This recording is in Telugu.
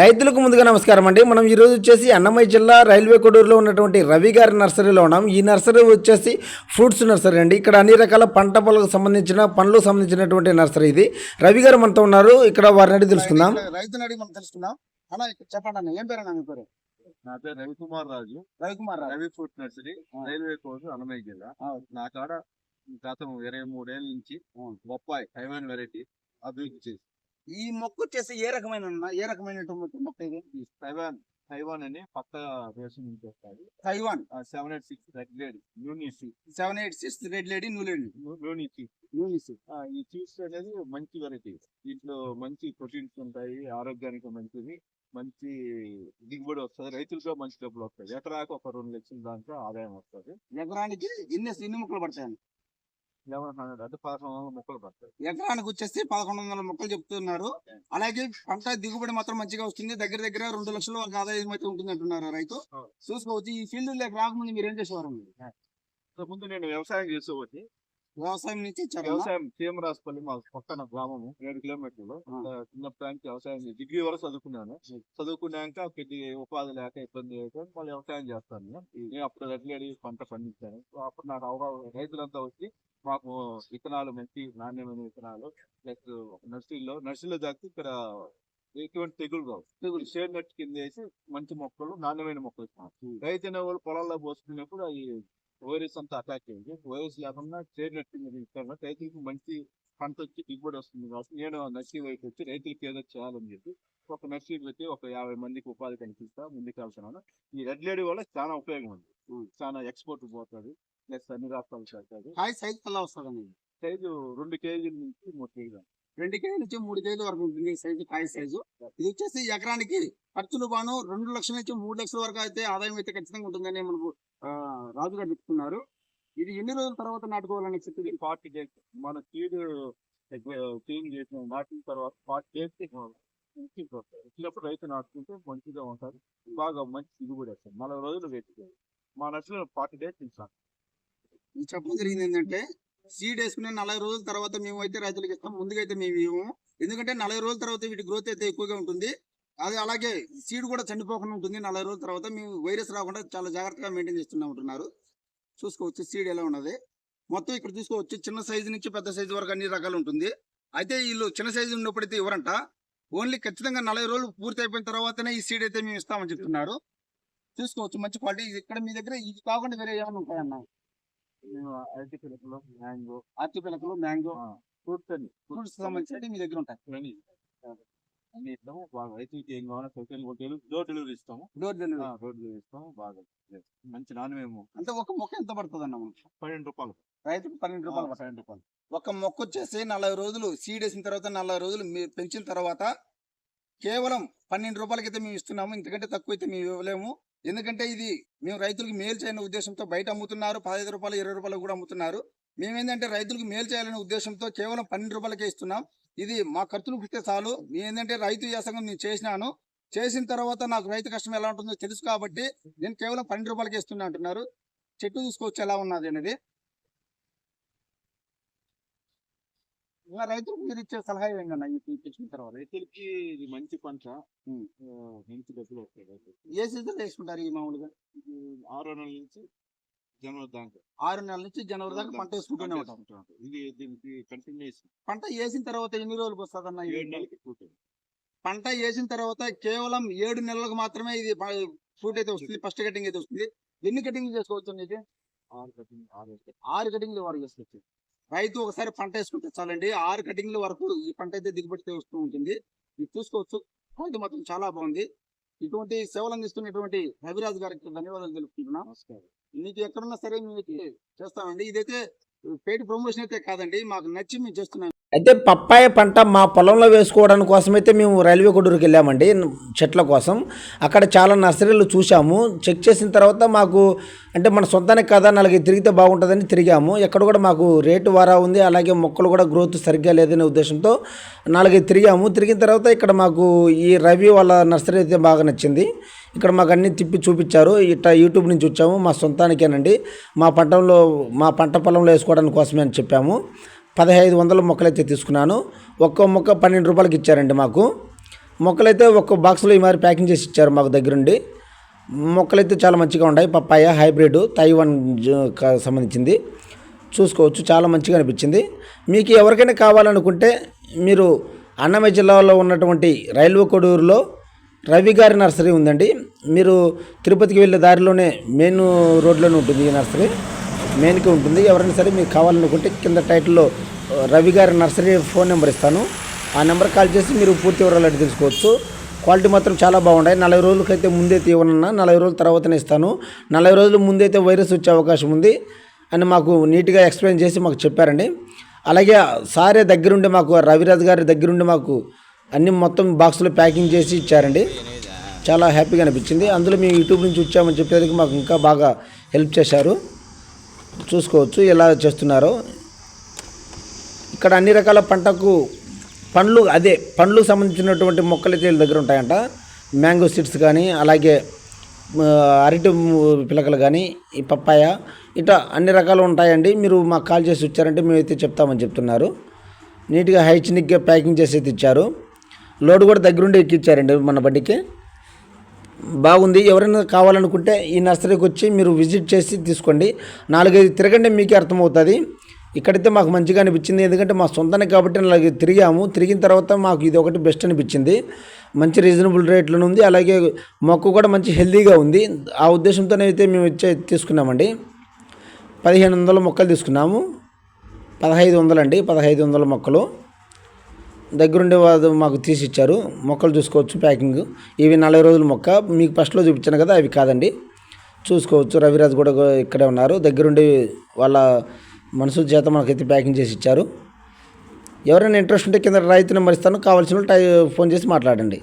రైతులకు ముందుగా నమస్కారం అండి. మనం ఈరోజు వచ్చేసి అన్నమయ్య జిల్లా రైల్వే కొడూరులో ఉన్నటువంటి రవి గారి నర్సరీలో ఉన్నాం. ఈ నర్సరీ వచ్చేసి ఫ్రూట్స్ నర్సరీ అండి. ఇక్కడ అన్ని రకాల పంట పొలకు సంబంధించిన పండ్లకు సంబంధించినటువంటి నర్సరీ ఇది. రవి గారు మనతో ఉన్నారు. ఇక్కడ వారిని అడిగి తెలుసుకుందాం. రైతుని అడిగి మనం తెలుసుకుందాం. అన్న చెప్పండి అన్న ఏం పేరు అన్న మీ పేరు? నా పేరు Ravikumar Raju. Ravikumar Rao. Ravi fruit nursery. Railway course Annamayya జిల్లా. నా కాడ గతం ఇరవై మూడేళ్ళ నుంచి. బొప్పాయి హైవన్ వెరైటీ అభివృద్ధి చేసి ఈ మొక్క వచ్చేసి ఏ రకమైన? ఏ రకమైన మొక్క? ఇది తైవాన్ తైవాన్ అని పక్క దేశం నుంచి వస్తాయి Taiwan. Seven eight six regulate యూనిసి seven eight six red lady new lady. యూనిసి న్యూనిస్ ఈ చీజ్ అనేది మంచి వెరైటీ. దీంట్లో మంచి ప్రోటీన్స్ ఉంటాయి ఆరోగ్యానికి మంచిది మంచి దిగుబడి వస్తుంది రైతులకు మంచి డబ్బులు వస్తాయి. ఎకరాకు ఒక రెండు లక్షల దాంట్లో ఆదాయం వస్తుంది. ఎకరానికి ఎన్ని ఎన్ని మొక్కలు పడతాయి? ఎకరానికి వచ్చేసి పదకొండు వందల మొక్కలు చెప్తున్నారు. అలాగే పంట దిగుబడి మాత్రం మంచిగా వస్తుంది. దగ్గర దగ్గర రెండు లక్షల వరకు ఆదాయం అయితే ఉంటుంది అంటున్నారు రైతు. చూసుకోవచ్చు. ఈ ఫీల్డ్ లేక రాకముందు మీరు ఏం చేసేవారు ముందు నేను వ్యవసాయం చేసేవాడిని. వ్యవసాయం నుంచి వ్యవసాయం చీమరాజపల్లి మా పక్కన గ్రామము. ఏడు కిలోమీటర్లు. చిన్నప్పటి నుంచి వ్యవసాయం డిగ్రీ వరకు చదువుకున్నాను. చదువుకున్నాక కొద్ది ఉపాధి లేక ఇబ్బంది అయితే మళ్ళీ వ్యవసాయం చేస్తాను. నేను అప్పుడు రెడ్లేడి పంట పండించాను. అప్పుడు నాకు అవగాహన రైతులంతా వచ్చి మాకు విత్తనాలు మంచి నాణ్యమైన విత్తనాలు. ప్లస్ నర్సరీలో నర్సరీలో దాకా ఇక్కడ ఎటువంటి తెగులు రావు. తెగులు షేర్ నట్ కింద వేసి మంచి మొక్కలు నాణ్యమైన మొక్కలు ఇస్తాం. రైతు వాళ్ళు పొలాల్లో పోసుకున్నప్పుడు అవి వైరస్ అంతా అటాక్ అయ్యింది వైరస్ లేకుండా షేర్ నట్ కింద ఇస్తాను రైతులకు మంచి పంట వచ్చి దిగుబడి వస్తుంది కాబట్టి నేను నర్సరీ వైపు వచ్చి రైతులకు ఏదో చేయాలని చెప్పి ఒక నర్సరీ పెట్టి ఒక యాభై మందికి ఉపాధి కల్పిస్తా ముందుకు వెళ్తున్నాను. ఈ రెడ్ లేడీ వల్ల చాలా ఉపయోగం ఉంది. చాలా ఎక్స్పోర్ట్ పోతుంది ప్లస్ అన్ని రాష్ట్రాలు చేస్తుంది కాయ సైజ్ ఎలా వస్తుంది సైజు రెండు కేజీల నుంచి మూడు కేజీలు రెండు కేజీ నుంచి మూడు కేజీల వరకు ఉంటుంది ఈ సైజు కాయ సైజు ఇది వచ్చేసి ఎకరానికి ఖర్చులు బాను రెండు లక్షల నుంచి మూడు లక్షల వరకు అయితే ఆదాయం అయితే ఖచ్చితంగా ఉంటుందని మనకు ఆ, రాజు గారు చెప్తున్నారు. ఇది ఎన్ని రోజుల తర్వాత నాటుకోవాలని చెప్పింది ఫార్టీ డేస్ మన సీడ్ క్లీన్ చేసిన నాటిన తర్వాత ఫార్టీ డేస్ వచ్చినప్పుడు రైతు నాటుకుంటే మంచిగా ఉంటుంది బాగా మంచి దిగుబడి వస్తుంది. నలభై రోజులు వెయిట్ మా నర్సరీలో ఫార్టీ డేస్ ఇది చెప్పడం జరిగింది ఏంటంటే సీడ్ వేసుకునే నలభై రోజుల తర్వాత మేము అయితే రైతులకు ఇస్తాం ముందుగా అయితే మేము ఇవ్వము. ఎందుకంటే నలభై రోజుల తర్వాత వీటి గ్రోత్ అయితే ఎక్కువగా ఉంటుంది. అది అలాగే సీడ్ కూడా చనిపోకుండా ఉంటుంది. నలభై రోజుల తర్వాత మేము వైరస్ రాకుండా చాలా జాగ్రత్తగా మెయింటైన్ చేస్తున్నా ఉంటున్నారు చూసుకోవచ్చు సీడ్ ఎలా ఉన్నది. మొత్తం ఇక్కడ చూసుకోవచ్చు చిన్న సైజు నుంచి పెద్ద సైజు వరకు అన్ని రకాలు ఉంటుంది. అయితే వీళ్ళు చిన్న సైజు ఉన్నప్పుడైతే ఇవ్వరంట. ఓన్లీ ఖచ్చితంగా నలభై రోజులు పూర్తి అయిపోయిన తర్వాతనే ఈ సీడ్ అయితే మేము ఇస్తామని చెప్తున్నారు. చూసుకోవచ్చు మంచి క్వాలిటీ ఇక్కడ మీ దగ్గర ఇది కాకుండా వేరే ఏమైనా ఉంటాయన్న? మేము అరటి పిల్లకలు మ్యాంగో అరటి పిల్లకలు మ్యాంగో ఫ్రూట్స్ అని ఫ్రూట్స్ సంబంధించి మీ దగ్గర ఉంటాయి. అన్ని ఇస్తాము బాగా రైతులకి ఏం కావాలో సౌకర్యం డెలివరీ డోర్ డెలివరీ ఇస్తాము. Door delivery. డోర్ డెలివరీ ఇస్తాము. బాగా మంచి నాణ్యమేమో. అంటే ఒక మొక్క ఎంత పడుతుంది అన్న మనకి? పన్నెండు రూపాయలు. రైతుకు పన్నెండు రూపాయలు. పన్నెండు రూపాయలు. ఒక మొక్క వచ్చేసి నలభై రోజులు సీడ్ వేసిన తర్వాత నలభై రోజులు మీరు పెంచిన తర్వాత కేవలం పన్నెండు రూపాయలకైతే మేము ఇస్తున్నాము. ఇంతకంటే తక్కువ అయితే మేము ఇవ్వలేము. ఎందుకంటే ఇది మేము రైతులకు మేలు చేయని ఉద్దేశంతో బయట అమ్ముతున్నారు పదహైదు రూపాయలు ఇరవై రూపాయలు కూడా అమ్ముతున్నారు. మేమేంటంటే రైతులకు మేలు చేయాలనే ఉద్దేశంతో కేవలం పన్నెండు రూపాయలకే ఇస్తున్నాం. ఇది మా ఖర్చులు ఇస్తే చాలు. ఏంటంటే రైతు వ్యాసంగం నేను చేసినాను. చేసిన తర్వాత నాకు రైతు కష్టం ఎలా ఉంటుందో తెలుసు కాబట్టి నేను కేవలం పన్నెండు రూపాయలకి ఇస్తున్నా అంటున్నారు. చెట్టు చూసుకోవచ్చు ఎలా ఉన్నది అనేది. ఇంకా రైతులకు మీరు ఇచ్చే సలహా ఏంటన్నా ఇది తెచ్చిన తర్వాత. రైతులకి ఇది మంచి పంట. మంచి డబ్బులు వస్తాయి రైతులకి. ఏ సీజన్ వేసుకుంటారు ఈ మామూలుగా? ఆరో నెలల నుంచి జనవరి దాకా. ఆరు నెలల నుంచి జనవరి దాకా పంట వేసుకుంటూనే ఉంటాం. ఇది దీనికి కంటిన్యూస్ పంట వేసిన తర్వాత ఎన్ని రోజులకు వస్తుందన్న ఇది? ఏడు నెలలకి పూర్తి పంట వేసిన తర్వాత కేవలం ఏడు నెలలకు మాత్రమే ఇది ఫ్రూట్ అయితే వస్తుంది. ఫస్ట్ కటింగ్ అయితే వస్తుంది. ఎన్ని కటింగ్ చేసుకోవచ్చు ఇది ఆరు కటింగ్ ఆరు కటింగ్ల వరకు చేసుకోవచ్చు. రైతు ఒకసారి పంట వేసుకుంటే చాలండి ఆరు కటింగ్ల వరకు ఈ పంట అయితే దిగుబడి వస్తూ ఉంటుంది. ఇది చూసుకోవచ్చు. క్వాలిటీ మాత్రం చాలా బాగుంది. ఇటువంటి సేవలు అందిస్తున్నటువంటి రవిరాజు గారికి ధన్యవాదాలు తెలుపుకుంటున్నాం. నమస్కారం. మీకు ఎక్కడున్నా సరే మీకు చేస్తామండి. ఇదైతే పెయిడ్ ప్రమోషన్ అయితే కాదండి మాకు నచ్చి మేము చేస్తున్నాం. అయితే పప్పాయ పంట మా పొలంలో వేసుకోవడానికి కోసమైతే మేము రైల్వే కొడూరుకి వెళ్ళామండి చెట్ల కోసం. అక్కడ చాలా నర్సరీలు చూసాము చెక్ చేసిన తర్వాత మాకు అంటే మన సొంతానికి కదా నాలుగు తిరిగితే బాగుంటుందని తిరిగాము. ఎక్కడ కూడా మాకు రేటు వారా ఉంది అలాగే మొక్కలు కూడా గ్రోత్ సరిగ్గా లేదనే ఉద్దేశంతో నాలుగైదు తిరిగాము. తిరిగిన తర్వాత ఇక్కడ మాకు ఈ రవి వాళ్ళ నర్సరీ అయితే బాగా నచ్చింది. ఇక్కడ మాకు అన్ని తిప్పి చూపించారు. ఇట్లా యూట్యూబ్ నుంచి వచ్చాము. మా సొంతానికేనండి. మా పంటలో మా పంట పొలంలో వేసుకోవడానికి కోసమే అని చెప్పాము. పదహైదు వందల మొక్కలైతే తీసుకున్నాను. ఒక్కో మొక్క పన్నెండు రూపాయలకి ఇచ్చారండి మాకు. మొక్కలైతే ఒక్క బాక్స్లో ఈ మరి ప్యాకింగ్ చేసి ఇచ్చారు మాకు దగ్గరుండి. మొక్కలైతే చాలా మంచిగా ఉన్నాయి. పప్పాయ హైబ్రిడ్ తైవాన్ సంబంధించింది. చూసుకోవచ్చు చాలా మంచిగా అనిపించింది. మీకు ఎవరికైనా కావాలనుకుంటే మీరు అన్నమయ్య జిల్లాలో ఉన్నటువంటి రైల్వే కొడూరులో రవి గారి నర్సరీ ఉందండి. మీరు తిరుపతికి వెళ్ళే దారిలోనే మెయిన్ రోడ్లోనే ఉంటుంది ఈ నర్సరీ. మెయిన్కి ఉంటుంది. ఎవరైనా సరే మీకు కావాలనుకుంటే కింద టైటిల్లో రవి గారి నర్సరీ ఫోన్ నెంబర్ ఇస్తాను. ఆ నెంబర్ కాల్ చేసి మీరు పూర్తి వివరాలు అడిగి తెలుసుకోవచ్చు. క్వాలిటీ మాత్రం చాలా బాగున్నాయి నలభై రోజులకైతే ముందే తీవనన్నా నలభై రోజుల తర్వాతనే ఇస్తాను. నలభై రోజుల ముందైతే వైరస్ వచ్చే అవకాశం ఉంది అని మాకు నీట్గా ఎక్స్ప్లెయిన్ చేసి మాకు చెప్పారండి. అలాగే సారే దగ్గరుండి మాకు రవిరాజ్ గారి దగ్గరుండి మాకు అన్ని మొత్తం బాక్స్లో ప్యాకింగ్ చేసి ఇచ్చారండి. చాలా హ్యాపీగా అనిపించింది. అందులో మేము యూట్యూబ్ నుంచి వచ్చామని చెప్పేందుకు మాకు ఇంకా బాగా హెల్ప్ చేశారు. చూసుకోవచ్చు ఎలా చేస్తున్నారో. ఇక్కడ అన్ని రకాల పంటకు పండ్లు అదే పండ్లకు సంబంధించినటువంటి మొక్కలు అయితే వీళ్ళ దగ్గర ఉంటాయంట. మ్యాంగో సీడ్స్ కానీ అలాగే అరటి పిలకలు కానీ ఈ పప్పాయ ఇట్లా అన్ని రకాలు ఉంటాయండి. మీరు మాకు కాల్ చేసి వచ్చారంటే మేమైతే చెప్తామని చెప్తున్నారు. నీట్గా హైజీనిక్గా ప్యాకింగ్ చేసి అయితే ఇచ్చారు. లోడ్ కూడా దగ్గరుండి ఎక్కిచ్చారండి మన బండికి. బాగుంది. ఎవరైనా కావాలనుకుంటే ఈ నర్సరీకి వచ్చి మీరు విజిట్ చేసి తీసుకోండి. నాలుగైదు తిరగండి మీకే అర్థమవుతుంది. ఇక్కడైతే మాకు మంచిగా అనిపించింది. ఎందుకంటే మా సొంతానికి కాబట్టి అలాగే తిరిగాము. తిరిగిన తర్వాత మాకు ఇది ఒకటి బెస్ట్ అనిపించింది. మంచి రీజనబుల్ రేట్లో ఉంది. అలాగే మొక్క కూడా మంచి హెల్దీగా ఉంది. ఆ ఉద్దేశంతోనే అయితే మేము వచ్చే తీసుకున్నామండి. పదిహేను వందల మొక్కలు తీసుకున్నాము. పదహైదు వందలండి. పదహైదు వందల మొక్కలు. దగ్గరుండే వాళ్ళు మాకు తీసి ఇచ్చారు మొక్కలు చూసుకోవచ్చు ప్యాకింగ్. ఇవి నలభై రోజుల మొక్క. మీకు ఫస్ట్లో చూపించాను కదా అవి కాదండి. చూసుకోవచ్చు. రవిరాజ్ కూడా ఇక్కడే ఉన్నారు. దగ్గరుండి వాళ్ళ మనసు చేత మనకైతే ప్యాకింగ్ చేసి ఇచ్చారు. ఎవరైనా ఇంట్రెస్ట్ ఉంటే కింద రైతు నెంబర్ ఇస్తాను. కావాల్సిన టై ఫోన్ చేసి మాట్లాడండి.